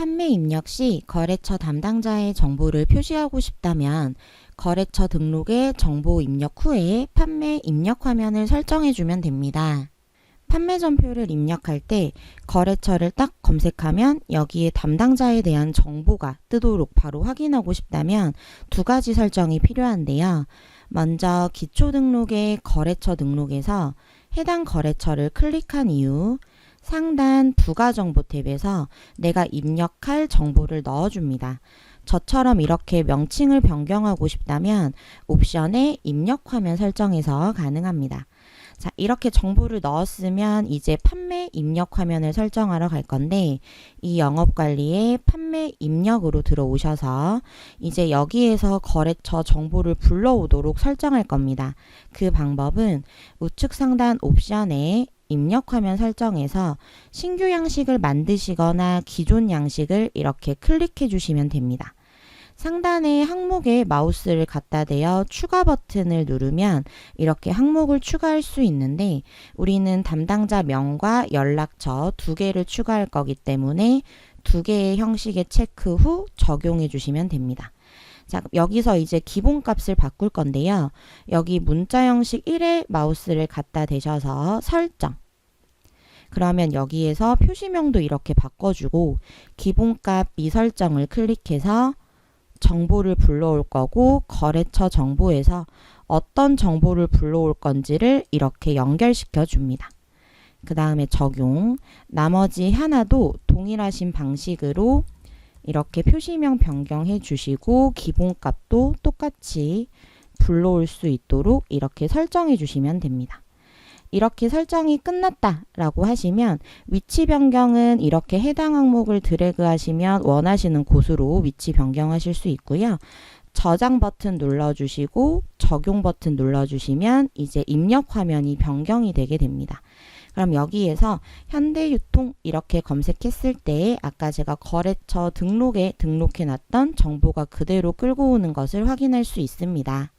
판매 입력 시 거래처 담당자의 정보를 표시하고 싶다면 거래처 등록의 정보 입력 후에 판매 입력 화면을 설정해 주면 됩니다. 판매 전표를 입력할 때 거래처를 딱 검색하면 여기에 담당자에 대한 정보가 뜨도록 바로 확인하고 싶다면 두 가지 설정이 필요한데요. 먼저 기초 등록의 거래처 등록에서 해당 거래처를 클릭한 이후 상단 부가 정보 탭에서 내가 입력할 정보를 넣어줍니다. 저처럼 이렇게 명칭을 변경하고 싶다면 옵션에 입력 화면 설정에서 가능합니다. 자, 이렇게 정보를 넣었으면 이제 판매 입력 화면을 설정하러 갈 건데 이 영업 관리에 판매 입력으로 들어오셔서 이제 여기에서 거래처 정보를 불러오도록 설정할 겁니다. 그 방법은 우측 상단 옵션에 입력 화면 설정에서 신규 양식을 만드시거나 기존 양식을 이렇게 클릭해 주시면 됩니다. 상단에 항목에 마우스를 갖다 대어 추가 버튼을 누르면 이렇게 항목을 추가할 수 있는데 우리는 담당자 명과 연락처 두 개를 추가할 거기 때문에 두 개의 형식의 체크 후 적용해 주시면 됩니다. 자, 여기서 이제 기본값을 바꿀 건데요. 여기 문자 형식 1에 마우스를 갖다 대셔서 설정. 그러면 여기에서 표시명도 이렇게 바꿔주고 기본값 미설정을 클릭해서 정보를 불러올 거고 거래처 정보에서 어떤 정보를 불러올 건지를 이렇게 연결시켜 줍니다. 그 다음에 적용. 나머지 하나도 동일하신 방식으로 이렇게 표시명 변경해 주시고 기본값도 똑같이 불러올 수 있도록 이렇게 설정해 주시면 됩니다. 이렇게 설정이 끝났다라고 하시면 위치 변경은 이렇게 해당 항목을 드래그 하시면 원하시는 곳으로 위치 변경하실 수 있고요. 저장 버튼 눌러주시고 적용 버튼 눌러주시면 이제 입력 화면이 변경이 되게 됩니다. 그럼 여기에서 현대유통 이렇게 검색했을 때 아까 제가 거래처 등록에 등록해 놨던 정보가 그대로 끌고 오는 것을 확인할 수 있습니다.